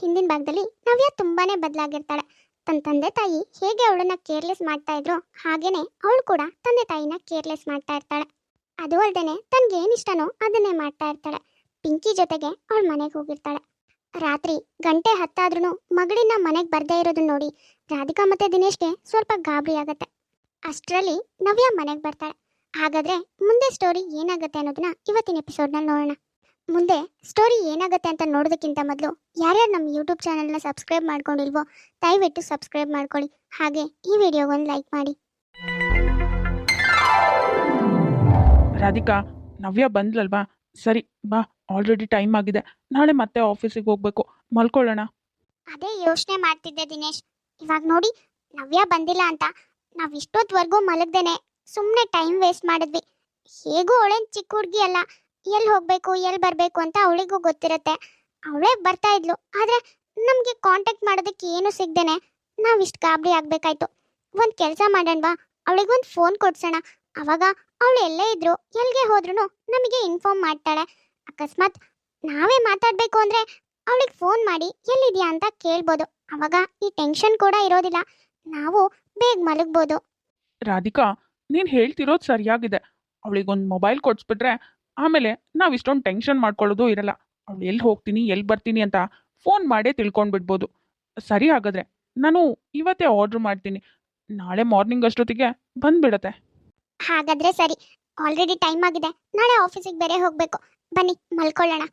ಹಿಂದಿನ ಭಾಗದಲ್ಲಿ ನವ್ಯ ತುಂಬಾನೇ ಬದಲಾಗಿರ್ತಾಳೆ. ತನ್ನ ತಂದೆ ತಾಯಿ ಹೇಗೆ ಅವಳನ್ನ ಕೇರ್ಲೆಸ್ ಮಾಡ್ತಾ ಇದ್ರು ಹಾಗೇನೆ ಅವಳು ಕೂಡ ತಂದೆ ತಾಯಿನ ಕೇರ್ಲೆಸ್ ಮಾಡ್ತಾ ಇರ್ತಾಳೆ. ಅದು ಅಲ್ದೇನೆ ತನ್ಗೆ ಇಷ್ಟನೋ ಅದನ್ನೇ ಮಾಡ್ತಾ ಇರ್ತಾಳೆ. ಪಿಂಕಿ ಜೊತೆಗೆ ಅವಳ ಮನೆಗೆ ಹೋಗಿರ್ತಾಳೆ. ರಾತ್ರಿ ಗಂಟೆ ಹತ್ತಾದ್ರೂ ಮಗಳಿನ ಮನೆಗೆ ಬರ್ದೇ ಇರೋದನ್ನ ನೋಡಿ ರಾಧಿಕಾ ಮತ್ತೆ ದಿನೇಶ್ಗೆ ಸ್ವಲ್ಪ ಗಾಬರಿ ಆಗತ್ತೆ. ಅಷ್ಟರಲ್ಲಿ ನವ್ಯ ಮನೆಗೆ ಬರ್ತಾಳೆ. ಹಾಗಾದ್ರೆ ಮುಂದೆ ಸ್ಟೋರಿ ಏನಾಗುತ್ತೆ ಅನ್ನೋದನ್ನ ಇವತ್ತಿನ ಎಪಿಸೋಡ್ನಲ್ಲಿ ನೋಡೋಣ. ಮುಂದೆ ಸ್ಟೋರಿ ಏನಾಗುತ್ತೆ ಅಂತ ನೋಡೋದಕ್ಕಿಂತ ಮೊದಲು ಯಾರ್ಯಾರು ನಮ್ಮ ಯೂಟ್ಯೂಬ್ ಚಾನಲ್ನ ಸಬ್ಸ್ಕ್ರೈಬ್ ಮಾಡ್ಕೊಂಡಿಲ್ವೋ ದಯವಿಟ್ಟು ಸಬ್ಸ್ಕ್ರೈಬ್ ಮಾಡ್ಕೊಳ್ಳಿ. ಹಾಗೆ ಈ ವಿಡಿಯೋಗೊಂದು ಲೈಕ್ ಮಾಡಿ. ರಾಧಿಕಾ ನವ್ಯ ಬಂದ್ಲಲ್ವಾ? ಸರಿ ಬಾ ಆಲ್ರೆಡಿ ಟೈಮ್ ಆಗಿದೆ. ನಾಳೆ ಮತ್ತೆ ಆಫೀಸಿಗೆ ಹೋಗ್ಬೇಕು. ಮಲ್ಕೊಳ್ಳೋಣ. ಅದೇ ಯೋಚನೆ ಮಾಡ್ತಿದ್ದೆ ದಿನೇಶ್. ಇವಾಗ ನೋಡಿ ನವ್ಯ ಬಂದಿಲ್ಲ ಅಂತ ನಾವು ಇಷ್ಟೊತ್ವರೆಗೂ ಮಲಗ್ದೇನೆ ಸುಮ್ಮನೆ ಟೈಮ್ ವೇಸ್ಟ್ ಮಾಡಿದ್ವಿ. ಹೇಗೂ ಅವಳೇನ್ ಚಿಕ್ಕ ಹುಡುಗಿ ಅಲ್ಲ. ಎಲ್ಲಿ ಹೋಗ್ಬೇಕು, ಎಲ್ಲಿ ಬರಬೇಕು ಅಂತ ಅವಳಿಗೂ ಗೊತ್ತಿರತ್ತೆ. ಅವಳೇ ಬರ್ತಾ ಇದ್ಲು. ಆದ್ರೆ ನಮ್ಗೆ ಕಾಂಟ್ಯಾಕ್ಟ್ ಮಾಡೋದಕ್ಕೆ ಏನು ಸಿಗ್ದೇನೆ ನಾವ್ ಇಷ್ಟು ಗಾಬರಿ ಆಗ್ಬೇಕಾಯ್ತು. ಒಂದ್ ಕೆಲಸ ಮಾಡೋಣವಾ ಅವಳಿಗೊಂದು ಫೋನ್ ಕೊಡ್ಸೋಣ. ಅವಾಗ ಅವಳು ಎಲ್ಲೇ ಇದ್ರು ಎಲ್ಲಿಗೆ ಹೋದ್ರು ನಮಗೆ ಇನ್ಫಾರ್ಮ್ ಮಾಡ್ತಾಳೆ. ಅಕಸ್ಮಾತ್ ನಾವೇ ಮಾತಾಡ್ಬೇಕು ಅಂದ್ರೆ ಅವಳಿಗೆ ಫೋನ್ ಮಾಡಿ ಎಲ್ಲಿದ್ಯಾ ಅಂತ ಕೇಳ್ಬೋದು. ಅವಾಗ ಈ ಟೆನ್ಷನ್ ಕೂಡ ಇರೋದಿಲ್ಲ. ನಾವು ಬೇಗ ಮಲಗ್ಬೋದು. ರಾಧಿಕಾ, ನೀನು ಹೇಳ್ತಿರೋದು ಸರಿಯಾಗಿದೆ. ಅವಳಿಗೊಂದು ಮೊಬೈಲ್ ಕೊಡ್ಸ್ಬಿಟ್ರೆ ಆಮೇಲೆ ನಾವು ಇಷ್ಟೊಂದು ಟೆನ್ಷನ್ ಮಾಡ್ಕೊಳ್ಳೋದು ಇರಲ್ಲ. ಅವಳು ಎಲ್ಲಿ ಹೋಗ್ತೀನಿ ಎಲ್ಲಿ ಬರ್ತೀನಿ ಅಂತ ಫೋನ್ ಮಾಡೇ ತಿಳ್ಕೊಂಡ್ಬಿಡ್ಬೋದು. ಸರಿ ಹಾಗಾದ್ರೆ ನಾನು ಇವತ್ತೇ ಆರ್ಡ್ರ್ ಮಾಡ್ತೀನಿ. ನಾಳೆ ಮಾರ್ನಿಂಗ್ ಅಷ್ಟೊತ್ತಿಗೆ ಬಂದ್ಬಿಡತ್ತೆ. ಹಾಗಾದ್ರೆ ಸರಿ. ಆಲ್ರೆಡಿ ಟೈಮ್ ಆಗಿದೆ. ನಾಳೆ ಆಫೀಸಿಗೆ ಬೇರೆ ಹೋಗ್ಬೇಕು. ಬನ್ನಿ, ಮಲ್ಕೊಳ್ಳೋಣ.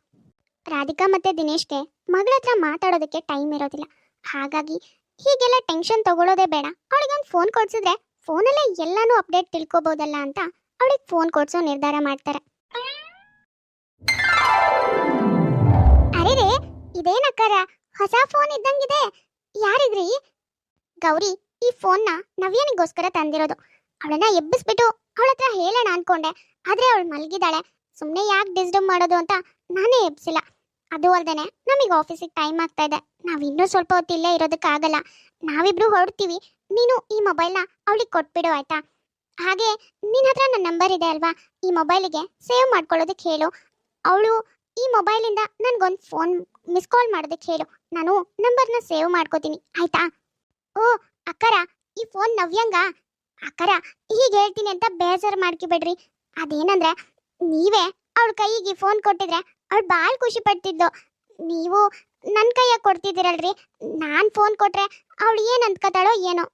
ರಾಧಿಕಾ ಮತ್ತೆ ದಿನೇಶ್ಗೆ ಮಗಳ ಹತ್ರ ಮಾತಾಡೋದಕ್ಕೆ ಟೈಮ್ ಇರೋದಿಲ್ಲ. ಹಾಗಾಗಿ ಹೀಗೆಲ್ಲ ಟೆನ್ಷನ್ ತಗೊಳ್ಳೋದೇ ಬೇಡ. ಅವಳಿಗೊಂದು ಫೋನ್ ಕೊಡ್ಸಿದ್ರೆ ಫೋನಲ್ಲೇ ಎಲ್ಲಾನು ಅಪ್ಡೇಟ್ ತಿಳ್ಕೊಬೋದಲ್ಲ ಅಂತ ಅವಳಿಗೆ ಫೋನ್ ಕೊಡ್ಸೋ ನಿರ್ಧಾರ ಮಾಡ್ತಾರೆ. ಇದೇನಕ್ಕಾರ? ಹೊಸ ಫೋನ್ ಇದ್ದಂಗಿದೆ. ಯಾರಿದ್ರಿ ಗೌರಿ, ಈ ಫೋನ್ನ ನವ್ಯನಿಗೋಸ್ಕರ ತಂದಿರೋದು. ಅವಳನ್ನ ಎಬ್ಬಿಸ್ಬಿಟ್ಟು ಅವಳ ಹತ್ರ ಹೇಳೋಣ ಅನ್ಕೊಂಡೆ. ಆದ್ರೆ ಅವಳು ಮಲಗಿದಾಳೆ ಸುಮ್ಮನೆ ಯಾಕೆ ಡಿಸ್ಟರ್ಬ್ ಮಾಡೋದು ಅಂತ ನಾನೇ ಎಬ್ಸಿಲ್ಲ. ಅದು ಅಲ್ದೇನೆ ನಮಗೆ ಆಫೀಸಿಗೆ ಟೈಮ್ ಆಗ್ತಾ ಇದೆ. ನಾವು ಇನ್ನೂ ಸ್ವಲ್ಪ ಹೊತ್ತು ಇಲ್ಲೇ ಇರೋದಕ್ಕಾಗಲ್ಲ. ನಾವಿಬ್ರು ಹೊರಡ್ತೀವಿ. ನೀನು ಈ ಮೊಬೈಲ್ನ ಅವಳಿಗೆ ಕೊಟ್ಬಿಡು, ಆಯ್ತಾ? ಹಾಗೆ ನಿನ್ನ ಹತ್ರ ನನ್ನ ನಂಬರ್ ಇದೆ ಅಲ್ವಾ? ಈ ಮೊಬೈಲಿಗೆ ಸೇವ್ ಮಾಡ್ಕೊಳ್ಳೋದಕ್ಕೆ ಹೇಳು. ಅವಳು ಈ ಮೊಬೈಲಿಂದ ನನಗೊಂದು ಫೋನ್ ಮಿಸ್ ಕಾಲ್ ಮಾಡೋದಕ್ಕೆ ಹೇಳು. ನಾನು ನಂಬರ್ನ ಸೇವ್ ಮಾಡ್ಕೋತೀನಿ. ಆಯ್ತಾ? ಓ, ಅಕ್ಕರ, ಈ ಫೋನ್ ನವ್ಯಂಗ? ಅಕ್ಕರ, ಹೀಗೆ ಹೇಳ್ತೀನಿ ಅಂತ ಬೇಜಾರು ಮಾಡ್ಕೋಬೇಡ್ರಿ. ಅದೇನಂದ್ರೆ, ನೀವೇ ಅವಳ ಕೈಗೆ ಫೋನ್ ಕೊಟ್ಟಿದ್ರೆ ಅವಳು ಭಾಳ ಖುಷಿ ಪಡ್ತಿದ್ದು ನೀವು ನನ್ನ ಕೈಯಾಗ ಕೊಡ್ತಿದ್ದೀರಲ್ರಿ. ನಾನು ಫೋನ್ ಕೊಟ್ರೆ ಅವಳು ಏನು ಅಂದ್ಕೋತಾಳೋ ಏನೋ.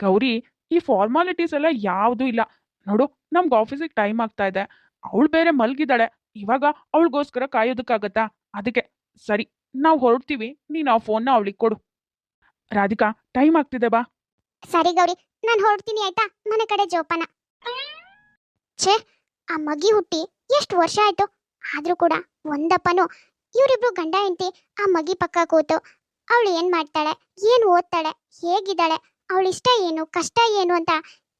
ಗೌರಿ, ಈ ಫಾರ್ಮಾಲಿಟೀಸ್ ಎಲ್ಲ ಯಾವುದೂ ಇಲ್ಲ. ನೋಡು, ನಮ್ಗೆ ಆಫೀಸಿಗೆ ಟೈಮ್ ಆಗ್ತಾ ಇದೆ. ಅವಳು ಬೇರೆ ಮಲಗಿದ್ದಾಳೆ. ಇವಾಗ ಅವಳಿಗೋಸ್ಕರ ಕಾಯೋದಕ್ಕಾಗತ್ತಾ? ಅದಕ್ಕೆ, ಸರಿ, ನಾವು ಹೊರಡ್ತೀವಿ, ನೀನು ಆ ಫೋನ್ನ ಅವಳಿಗೆ ಕೊಡು. ರಾಧಿಕಾ, ಟೈಮ್ ಆಗ್ತಿದೆ ಬಾ. ಸರಿ ಗೌರಿ, ನಾನು ಹೊರಡ್ತೀನಿ ಆಯ್ತಾ? ಮನೆ ಕಡೆ ಜೋಪಾನ. ಛೇ, ಆ ಮಗಿ ಹುಟ್ಟಿ ಎಷ್ಟು ವರ್ಷ ಆಯ್ತು? ಆದ್ರೂ ಕೂಡ ಒಂದಪ್ಪನು, ಇವರಿಬ್ರು ಗಂಡ ಹೆಂಡತಿ, ಆ ಮಗಿ ಪಕ್ಕ ಕೂತು, ಅವಳು ಏನ್ ಮಾಡ್ತಾಳೆ, ಏನ್ ಓದ್ತಾಳೆ, ಹೇಗಿದ್ದಾಳೆ, ಅವಳ ಇಷ್ಟ ಏನು, ಕಷ್ಟ ಏನು ಅಂತ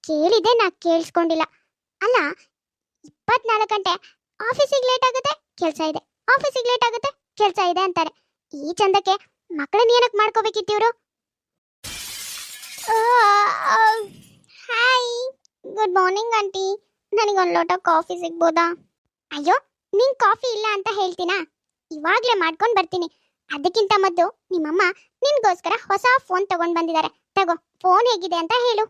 ಕೇಳಿದೆ ನಾ ಕೇಳಿಸ್ಕೊಂಡಿಲ್ಲ. ಅಲ್ಲ, ಇಪ್ಪತ್ನಾಲ್ಕು ಗಂಟೆ ಆಫೀಸಿಗೆ ಲೇಟ್ ಆಗುತ್ತೆ, ಕೆಲಸ ಇದೆ. ಆಫೀಸಿಗೆ ಲೇಟ್ ಆಗುತ್ತೆ, ಕೆಲಸ ಇದೆ ಅಂತಾರೆ. ಈ ಚಂದಕ್ಕೆ ಮಕ್ಕಳನ್ನ ಏನಕ್ಕೆ ಮಾಡ್ಕೋಬೇಕಿತ್ತಿವ್ರು? ಹಾಯ್ ಗುಡ್ ಮಾರ್ನಿಂಗ್ ಆಂಟಿ ನನಗೊಂದು ಲೋಟ ಕಾಫಿ ಸಿಗ್ಬೋದಾ? ಅಯ್ಯೋ, ನಿಂಗೆ ಕಾಫಿ ಇಲ್ಲ ಅಂತ ಹೇಳ್ತೀನಾ? ಇವಾಗಲೇ ಮಾಡ್ಕೊಂಡು ಬರ್ತೀನಿ. ಅದಕ್ಕಿಂತ ಮೊದಲು ನಿಮ್ಮಮ್ಮ ನಿನ್ಗೋಸ್ಕರ ಹೊಸ ಫೋನ್ ತಗೊಂಡು ಬಂದಿದ್ದಾರೆ. ತಗೋ ಫೋನ್ ಹೇಗಿದೆ ಅಂತ ಹೇಳು.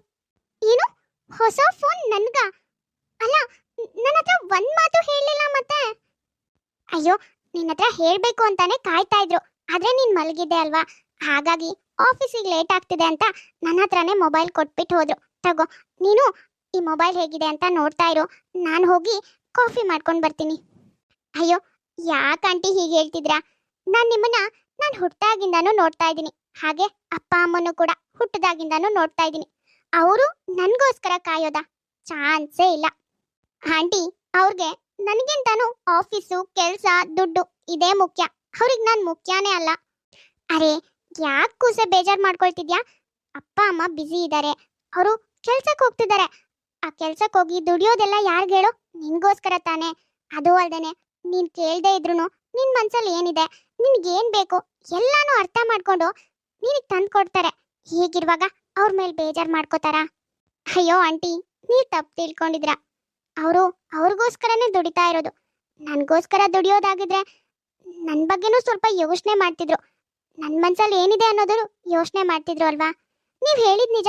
ಏನು? ಹೊಸ ಫೋನ್ ನನ್ಗ? ಅಲ್ಲ ನನ್ನ ಹತ್ರ ಒಂದ್ ಮಾತು ಅಯ್ಯೋ ನಿನ್ನ ಹತ್ರ ಹೇಳ್ಬೇಕು ಅಂತಾನೆ ಕಾಯ್ತಾ ಇದ್ರು. ಆದ್ರೆ ನೀನ್ ಮಲಗಿದ್ದೆ ಅಲ್ವಾ? ಹಾಗಾಗಿ ಆಫೀಸಿಗೆ ಲೇಟ್ ಆಗ್ತಿದೆ ಅಂತ ನನ್ನ ಹತ್ರನೇ ಮೊಬೈಲ್ ಕೊಟ್ಬಿಟ್ಟು ಹೋದ್ರು. ತಗೋ, ನೀನು ಈ ಮೊಬೈಲ್ ಹೇಗಿದೆ ಅಂತ ನೋಡ್ತಾ ಇರು. ನಾನು ಹೋಗಿ ಕಾಫಿ ಮಾಡ್ಕೊಂಡು ಬರ್ತೀನಿ. ಅಯ್ಯೋ, ಯಾಕೆ ಆಂಟಿ ಹೀಗೆ ಹೇಳ್ತಿದ್ರಾ? ನಾನು ನಿಮ್ಮನ್ನ ನಾನು ಹುಟ್ಟಾಗಿಂದಾನು ನೋಡ್ತಾ ಇದ್ದೀನಿ. ಹಾಗೆ ಅಪ್ಪ ಅಮ್ಮನೂ ಕೂಡ ಹುಟ್ಟದಾಗಿಂದಾನು ನೋಡ್ತಾ ಇದ್ದೀನಿ. ಅವರು ನನಗೋಸ್ಕರ ಕಾಯೋದ? ಚಾನ್ಸೇ ಇಲ್ಲ. ಆಂಟಿ, ಅವ್ರಿಗೆ ನನಗಿಂತಾನು ಆಫೀಸು, ಕೆಲಸ, ದುಡ್ಡು ಇದೇ ಮುಖ್ಯ. ಅವ್ರಿಗೆ ನಾನು ಮುಖ್ಯನೇ ಅಲ್ಲ. ಅರೆ, ಯಾಕೆ ಕೂಸೆ ಬೇಜಾರು ಮಾಡ್ಕೊಳ್ತಿದ್ಯಾ? ಅಪ್ಪ, ಅಮ್ಮ ಬ್ಯುಸಿ ಇದ್ದಾರೆ ಅವರು ಕೆಲ್ಸಕ್ಕೆ ಹೋಗ್ತಿದ್ದಾರೆ ಆ ಕೆಲ್ಸಕ್ಕೆ ಹೋಗಿ ದುಡಿಯೋದೆಲ್ಲ ಯಾರಿಗೆ ಹೇಳು? ನಿನ್ಗೋಸ್ಕರ ತಾನೇ. ಅದು ಅಲ್ಲದೇನೆ ನೀನ್ ಕೇಳದೆ ಇದ್ರು ನಿನ್ ಮನ್ಸಲ್ಲಿ ಏನಿದೆ? ನಿನ್ಗೇನ್ ಬೇಕು? ಎಲ್ಲಾನು ಅರ್ಥ ಮಾಡ್ಕೊಂಡು ನಿನಗೆ ತಂದು ಕೊಡ್ತಾರೆ. ಹೀಗಿರುವಾಗ ಅವ್ರ ಮೇಲೆ ಬೇಜಾರ್ ಮಾಡ್ಕೋತಾರ? ಅಯ್ಯೋ, ಆಂಟಿ, ನೀವು ತಪ್ಪು ತಿಳ್ಕೊಂಡಿದ್ರ? ಅವರು ಅವ್ರಿಗೋಸ್ಕರನೇ ದುಡಿತಾ ಇರೋದು. ನನಗೋಸ್ಕರ ದುಡಿಯೋದಾಗಿದ್ರೆ ನನ್ನ ಬಗ್ಗೆನೂ ಸ್ವಲ್ಪ ಯೋಚನೆ ಮಾಡ್ತಿದ್ರು. ನನ್ನ ಮನಸ್ಸಲ್ಲಿ ಏನಿದೆ ಅನ್ನೋದನ್ನು ಯೋಚನೆ ಮಾಡ್ತಿದ್ರು ಅಲ್ವಾ? ನೀವು ಹೇಳಿದ ನಿಜ.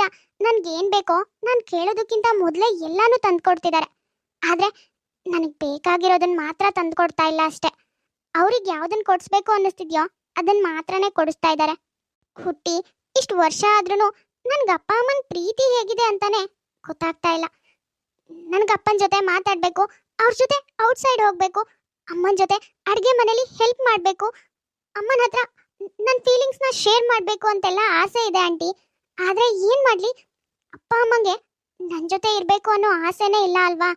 ಏನ್ ಬೇಕೋ ನಾನು ಕೇಳೋದಕ್ಕಿಂತ ಮೊದಲೇ ಎಲ್ಲಾನು ತಂದ್ಕೊಡ್ತಿದ್ದಾರೆ ಆದ್ರೆ ನನಗೆ ಬೇಕಾಗಿರೋದನ್ನ ಮಾತ್ರ ತಂದ್ಕೊಡ್ತಾ ಇಲ್ಲ ಅಷ್ಟೇ. ಅವ್ರಿಗೆ ಯಾವುದನ್ನು ಕೊಡಿಸ್ಬೇಕು ಅನ್ನಿಸ್ತಿದ್ಯೋ ಅದನ್ನು ಮಾತ್ರನೇ ಕೊಡಿಸ್ತಾ ಇದ್ದಾರೆ ಹುಟ್ಟಿ ಇಷ್ಟು ವರ್ಷ ಆದ್ರೂ ನನಗೆ ಅಪ್ಪ ಅಮ್ಮನ ಪ್ರೀತಿ ಹೇಗಿದೆ ಅಂತಾನೆ ಗೊತ್ತಾಗ್ತಾ ಇಲ್ಲ. ನನ್ಗೆ ಅಪ್ಪನ ಜೊತೆ ಮಾತಾಡಬೇಕು, ಅವ್ರ ಜೊತೆ ಔಟ್ಸೈಡ್ ಹೋಗಬೇಕು, ಅಮ್ಮನ ಜೊತೆ ಅಡುಗೆ ಮನೇಲಿ ಹೆಲ್ಪ್ ಮಾಡಬೇಕು, ಅಮ್ಮನ ಹತ್ರ ನನ್ನ ಫೀಲಿಂಗ್ಸ್ನ ಶೇರ್ ಮಾಡಬೇಕು ಅಂತೆಲ್ಲ ಆಸೆ ಇದೆ ಆಂಟಿ. ಆದರೆ ಏನು ಮಾಡಲಿ? ಅಪ್ಪ ಅಮ್ಮಂಗೆ ನನ್ನ ಜೊತೆ ಇರಬೇಕು ಅನ್ನೋ ಆಸೆನೇ ಇಲ್ಲ ಅಲ್ವಾ?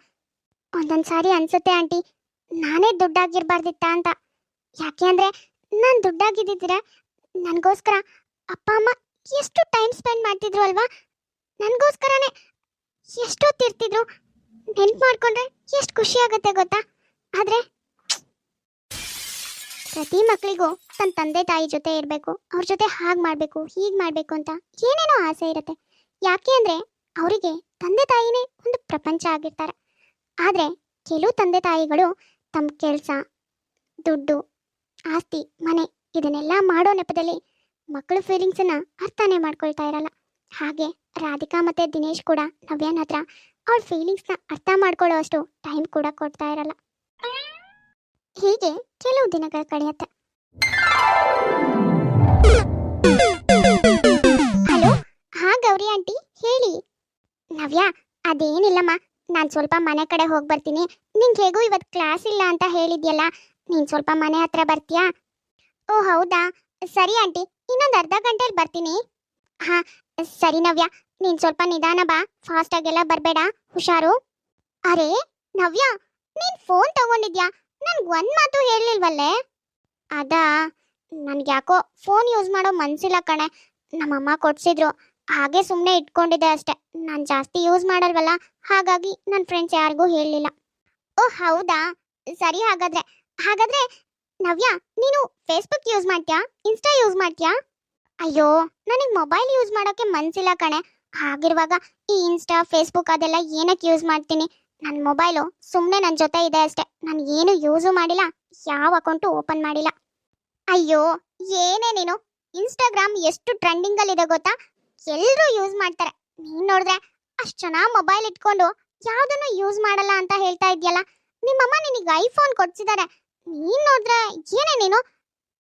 ಒಂದೊಂದು ಸಾರಿ ಅನ್ಸುತ್ತೆ ಆಂಟಿ, ನಾನೇ ದುಡ್ಡಾಗಿರ್ಬಾರ್ದಿತ್ತ ಅಂತ. ಯಾಕೆ ಅಂದರೆ ನಾನು ದುಡ್ಡಾಗಿದ್ದಿದ್ರೆ ನನಗೋಸ್ಕರ ಅಪ್ಪ ಅಮ್ಮ ಎಷ್ಟು ಟೈಮ್ ಸ್ಪೆಂಡ್ ಮಾಡ್ತಿದ್ರು ಅಲ್ವಾ? ನನಗೋಸ್ಕರನೇ ಎಷ್ಟೊತ್ತಿರ್ತಿದ್ರು? ನೆನ್ಪು ಮಾಡ್ಕೊಂಡ್ರೆ ಎಷ್ಟು ಖುಷಿ ಆಗುತ್ತೆ ಗೊತ್ತಾ? ಆದರೆ ಪ್ರತಿ ಮಕ್ಕಳಿಗೂ ತನ್ನ ತಂದೆ ತಾಯಿ ಜೊತೆ ಇರಬೇಕು, ಅವ್ರ ಜೊತೆ ಹಾಗೆ ಮಾಡಬೇಕು, ಹೀಗೆ ಮಾಡಬೇಕು ಅಂತ ಏನೇನೋ ಆಸೆ ಇರುತ್ತೆ. ಯಾಕೆ ಅಂದರೆ ಅವರಿಗೆ ತಂದೆ ತಾಯಿನೇ ಒಂದು ಪ್ರಪಂಚ ಆಗಿರ್ತಾರೆ. ಆದರೆ ಕೆಲವು ತಂದೆ ತಾಯಿಗಳು ತಮ್ಮ ಕೆಲಸ, ದುಡ್ಡು, ಆಸ್ತಿ, ಮನೆ ಇದನ್ನೆಲ್ಲ ಮಾಡೋ ನೆಪದಲ್ಲಿ ಮಕ್ಕಳ ಫೀಲಿಂಗ್ಸನ್ನು ಅರ್ಥನೇ ಮಾಡ್ಕೊಳ್ತಾ ಇರಲ್ಲ. ಹಾಗೆ ರಾಧಿಕಾ ಮತ್ತೆ ದಿನೇಶ್ ಕೂಡ ನವ್ಯನ ಹತ್ರ ಅವಳ ಫೀಲಿಂಗ್ಸ್ನ ಅರ್ಥ ಮಾಡ್ಕೊಳ್ಳೋ ಅಷ್ಟು ಟೈಮ್ ಕೂಡ ಕೊಡ್ತಾ ಇರಲ್ಲ. ಹೀಗೆ ಕೆಲವು ದಿನಗಳ ಕಳೆಯುತ್ತೆ. ಹಲೋ, ಹಾ ಗೌರಿ ಆಂಟಿ ಹೇಳಿ. ನವ್ಯ, ಅದೇನಿಲ್ಲಮ್ಮ, ನಾನು ಸ್ವಲ್ಪ ಮನೆ ಕಡೆ ಹೋಗಿ ಬರ್ತೀನಿ. ನಿಂಗೆ ಹೇಗೂ ಇವತ್ತು ಕ್ಲಾಸ್ ಇಲ್ಲ ಅಂತ ಹೇಳಿದ್ಯಲ್ಲ, ನೀನು ಸ್ವಲ್ಪ ಮನೆ ಹತ್ರ ಬರ್ತೀಯಾ? ಓ, ಹೌದಾ? ಸರಿ ಆಂಟಿ ಇನ್ನೊಂದು ಅರ್ಧ ಗಂಟೆಲಿ ಬರ್ತೀನಿ. ಹಾಂ, ಸರಿ ನವ್ಯ ನೀನು ಸ್ವಲ್ಪ ನಿಧಾನ ಬಾ. ಫಾಸ್ಟ್ ಆಗೆಲ್ಲ ಬರಬೇಡ. ಹುಷಾರು. ಅರೆ, ನವ್ಯ, ನೀನ್ ಫೋನ್ ತಗೊಂಡಿದ್ಯಾ? ನನ್ಗೆ ಒಂದ್ ಮಾತು ಹೇಳಿಲ್ವಲ್ಲೇ ಅದಾ, ನನ್ಗೆ ಯಾಕೋ ಫೋನ್ ಯೂಸ್ ಮಾಡೋ ಮನ್ಸಿಲ್ಲ ಕಣೆ. ನಮ್ಮಮ್ಮ ಕೊಡ್ಸಿದ್ರು. ಹಾಗೆ ಸುಮ್ಮನೆ ಇಟ್ಕೊಂಡಿದ್ದೆ ಅಷ್ಟೆ. ನಾನು ಜಾಸ್ತಿ ಯೂಸ್ ಮಾಡಲ್ವಲ್ಲ? ಹಾಗಾಗಿ ನನ್ನ ಫ್ರೆಂಡ್ಸ್ ಯಾರಿಗೂ ಹೇಳಲಿಲ್ಲ. ಓ, ಹೌದಾ? ಸರಿ ಹಾಗಾದ್ರೆ. ಹಾಗಾದ್ರೆ, ನವ್ಯ, ನೀನು ಫೇಸ್ಬುಕ್ ಯೂಸ್ ಮಾಡ್ತೀಯಾ? ಇನ್ಸ್ಟಾ ಯೂಸ್ ಮಾಡ್ತೀಯಾ? ಅಯ್ಯೋ, ನನಗೆ ಮೊಬೈಲ್ ಯೂಸ್ ಮಾಡೋಕ್ಕೆ ಮನ್ಸಿಲ್ಲ ಕಣೆ. ಹಾಗಿರುವಾಗ ಈ ಇನ್ಸ್ಟಾ ಫೇಸ್ಬುಕ್ ಅದೆಲ್ಲ ಏನಕ್ಕೆ ಯೂಸ್ ಮಾಡ್ತೀನಿ? ನನ್ನ ಮೊಬೈಲು ಸುಮ್ಮನೆ ನನ್ನ ಜೊತೆ ಇದೆ ಅಷ್ಟೇ. ನಾನು ಏನು ಯೂಸು ಮಾಡಿಲ್ಲ. ಯಾವ ಅಕೌಂಟು ಓಪನ್ ಮಾಡಿಲ್ಲ. ಅಯ್ಯೋ, ಏನೇ ನೀನು? ಇನ್ಸ್ಟಾಗ್ರಾಮ್ ಎಷ್ಟು ಟ್ರೆಂಡಿಂಗಲ್ಲಿದೆ ಗೊತ್ತಾ? ಎಲ್ಲರೂ ಯೂಸ್ ಮಾಡ್ತಾರೆ. ನೀನು ನೋಡಿದ್ರೆ ಅಷ್ಟು ಚೆನ್ನಾಗಿ ಮೊಬೈಲ್ ಇಟ್ಕೊಂಡು ಯಾವುದನ್ನು ಯೂಸ್ ಮಾಡಲ್ಲ ಅಂತ ಹೇಳ್ತಾ ಇದೆಯಲ್ಲ? ನಿಮ್ಮಮ್ಮ ನಿನಗೆ ಐಫೋನ್ ಕೊಡ್ಸಿದ್ದಾರೆ ನೀನು ನೋಡಿದ್ರೆ ಏನೇ ನೀನು?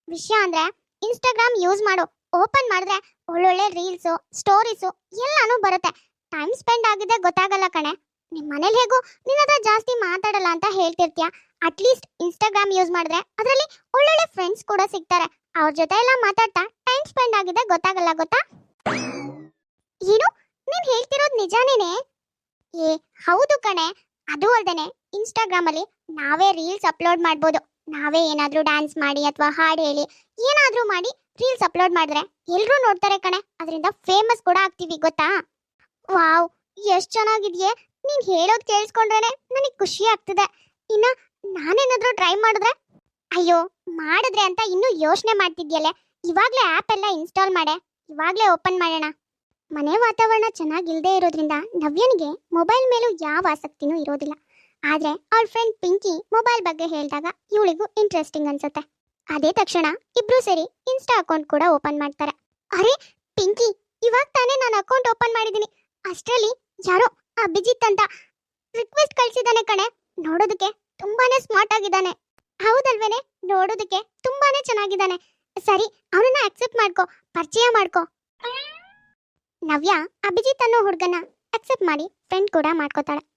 ವಿಷಯ ಅಂದರೆ ಇನ್ಸ್ಟಾಗ್ರಾಮ್ ಯೂಸ್ ಮಾಡು. ಓಪನ್ ಮಾಡಿದ್ರೆ ಒಳ್ಳೊಳ್ಳೆ ರೀಲ್ಸು, ಸ್ಟೋರೀಸು ಎಲ್ಲಾನು ಬರುತ್ತೆ. ಟೈಮ್ ಸ್ಪೆಂಡ್ ಆಗಿದೆ ಗೊತ್ತಾಗಲ್ಲ ಕಣೆ. ನಿಮ್ಮ ಮನೇಲಿ ಹೇಗೂ ನಿನ್ನ ಹತ್ರ ಜಾಸ್ತಿ ಮಾತಾಡಲ್ಲ ಅಂತ ಹೇಳ್ತಿರ್ತೀಯ? ಅಟ್ಲೀಸ್ಟ್ ಇನ್ಸ್ಟಾಗ್ರಾಮ್ ಯೂಸ್ ಮಾಡಿದ್ರೆ ಅದರಲ್ಲಿ ಒಳ್ಳೊಳ್ಳೆ ಫ್ರೆಂಡ್ಸ್ ಕೂಡ ಸಿಗ್ತಾರೆ. ಅವ್ರ ಜೊತೆ ಎಲ್ಲ ಮಾತಾಡ್ತಾ ಟೈಮ್ ಸ್ಪೆಂಡ್ ಆಗಿದೆ ಗೊತ್ತಾಗಲ್ಲ ಗೊತ್ತಾ? ಏನು? ನೀನ್ ಹೇಳ್ತಿರೋದು ನಿಜಾನೇನೆ? ಏ, ಹೌದು ಕಣೆ. ಅದು ಅಲ್ದೇನೆ ಇನ್ಸ್ಟಾಗ್ರಾಮಲ್ಲಿ ನಾವೇ ರೀಲ್ಸ್ ಅಪ್ಲೋಡ್ ಮಾಡ್ಬೋದು. ನಾವೇ ಏನಾದರೂ ಡ್ಯಾನ್ಸ್ ಮಾಡಿ ಅಥವಾ ಹಾಡು ಹೇಳಿ, ಏನಾದರೂ ಮಾಡಿ ರೀಲ್ಸ್ ಅಪ್ಲೋಡ್ ಮಾಡಿದ್ರೆ ಎಲ್ಲರೂ ನೋಡ್ತಾರೆ ಕಣೆ. ಅದರಿಂದ ಫೇಮಸ್ ಕೂಡ ಆಗ್ತೀವಿ, ಗೊತ್ತಾ? ವಾವ್, ಎಷ್ಟು ಚೆನ್ನಾಗಿದೆಯೇ. ನೀನು ಹೇಳೋದು ಕೇಳಿಸ್ಕೊಂಡ್ರೇ ನನಗೆ ಖುಷಿ ಆಗ್ತಿದೆ. ಇನ್ನು ನಾನೇನಾದರೂ ಟ್ರೈ ಮಾಡಿದ್ರೆ, ಅಯ್ಯೋ, ಮಾಡಿದ್ರೆ ಅಂತ ಇನ್ನೂ ಯೋಚನೆ ಮಾಡ್ತಿದ್ಯಲ್ಲೇ. ಇವಾಗಲೇ ಆ್ಯಪ್ ಎಲ್ಲ ಇನ್ಸ್ಟಾಲ್ ಮಾಡೆ. ಇವಾಗಲೇ ಓಪನ್ ಮಾಡೋಣ. ಮನೆ ವಾತಾವರಣ ಚೆನ್ನಾಗಿಲ್ಲದೆ ಇರೋದ್ರಿಂದ ನವ್ಯನಿಗೆ ಮೊಬೈಲ್ ಮೇಲೂ ಯಾವ ಆಸಕ್ತಿನೂ ಇರೋದಿಲ್ಲ. ಆದ್ರೆ ಅವಳ ಫ್ರೆಂಡ್ ಪಿಂಕಿ ಮೊಬೈಲ್ ಬಗ್ಗೆ ಹೇಳಿದಾಗ ಇವಳಿಗೂ ಇಂಟ್ರೆಸ್ಟಿಂಗ್ ಅನ್ಸುತ್ತೆ. ಅದೇ ತಕ್ಷಣ ಇಬ್ರು ಸೇರಿ ಇನ್ಸ್ಟಾ ಅಕೌಂಟ್ ಕೂಡ ಓಪನ್ ಮಾಡ್ತಾರೆ. ಅರೆ, ಪಿಂಕಿ, ಇವಾಗ ತಾನೇ ನಾನು ಅಕೌಂಟ್ ಓಪನ್ ಮಾಡಿದ್ದೀನಿ. ಅಷ್ಟರಲ್ಲಿ ಯಾರೋ ಅಭಿಜಿತ್ ಅಂತ ರಿಕ್ವೆಸ್ಟ್ ಕಳ್ಸಿದಾನೆ ಕಣೆ. ನೋಡೋದಕ್ಕೆ ತುಂಬಾನೇ ಸ್ಮಾರ್ಟ್ ಆಗಿದ್ದಾನೆ. ಹೌದಲ್ವೇನೆ? ನೋಡೋದಕ್ಕೆ ತುಂಬಾನೇ ಚೆನ್ನಾಗಿದ್ದಾನೆ. ಸರಿ, ಅವನನ್ನ ಅಕ್ಸೆಪ್ಟ್ ಮಾಡ್ಕೋ, ಪರಿಚಯ ಮಾಡ್ಕೋ. ನವ್ಯ, ಅಭಿಜಿತ್ ಅನ್ನೋ ಹುಡುಗನ ಅಕ್ಸೆಪ್ಟ್ ಮಾಡಿ ಫ್ರೆಂಡ್ ಕೂಡ ಮಾಡ್ಕೋತಾಳೆ.